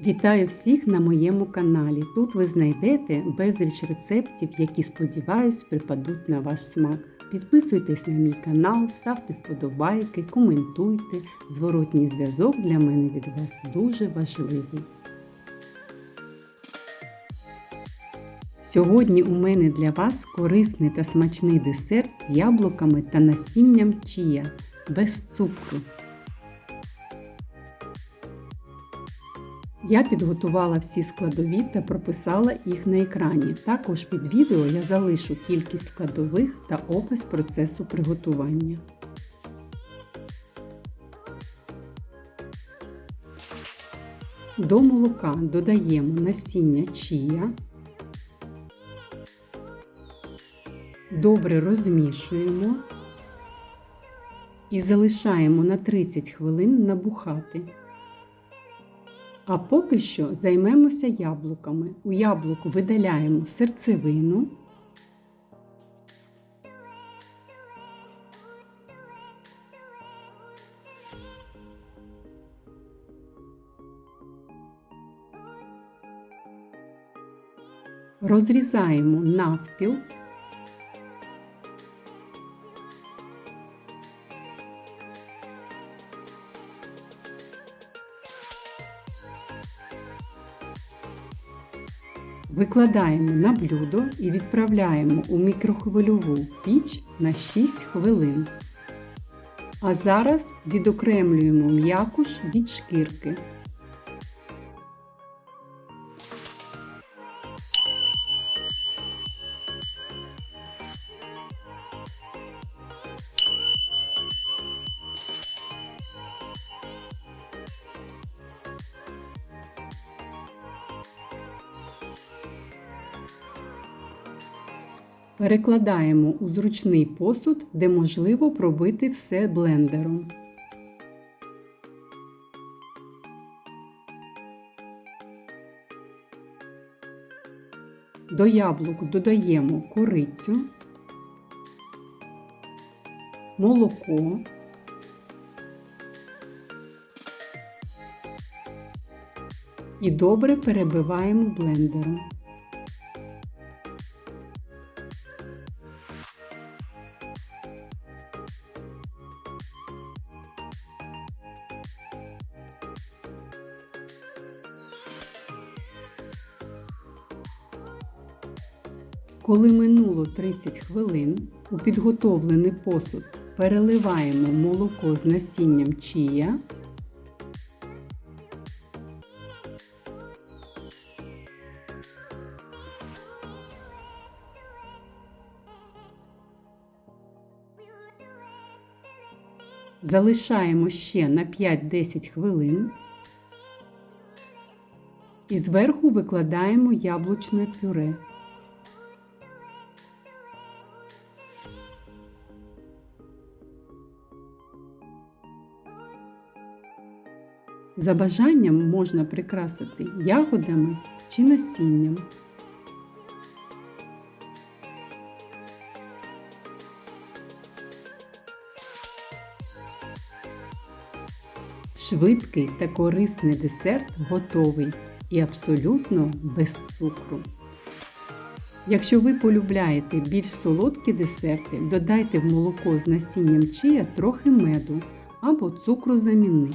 Вітаю всіх на моєму каналі. Тут ви знайдете безліч рецептів, які, сподіваюсь, припадуть на ваш смак. Підписуйтесь на мій канал, ставте вподобайки, коментуйте. Зворотній зв'язок для мене від вас дуже важливий. Сьогодні у мене для вас корисний та смачний десерт з яблуками та насінням чія без цукру. Я підготувала всі складові та прописала їх на екрані. Також під відео я залишу кількість складових та опис процесу приготування. До молока додаємо насіння чія. Добре розмішуємо і залишаємо на 30 хвилин набухати. А поки що займемося яблуками. У яблук видаляємо серцевину. Розрізаємо навпіл. Викладаємо на блюдо і відправляємо у мікрохвильову піч на 6 хвилин. А зараз відокремлюємо м'якуш від шкірки. Перекладаємо у зручний посуд, де можливо пробити все блендером. До яблук додаємо корицю, молоко, і добре перебиваємо блендером. Коли минуло 30 хвилин, у підготовлений посуд переливаємо молоко з насінням чія. Залишаємо ще на 5-10 хвилин і зверху викладаємо яблучне пюре. За бажанням можна прикрасити ягодами чи насінням. Швидкий та корисний десерт готовий і абсолютно без цукру. Якщо ви полюбляєте більш солодкі десерти, додайте в молоко з насінням чия трохи меду або цукру замінник.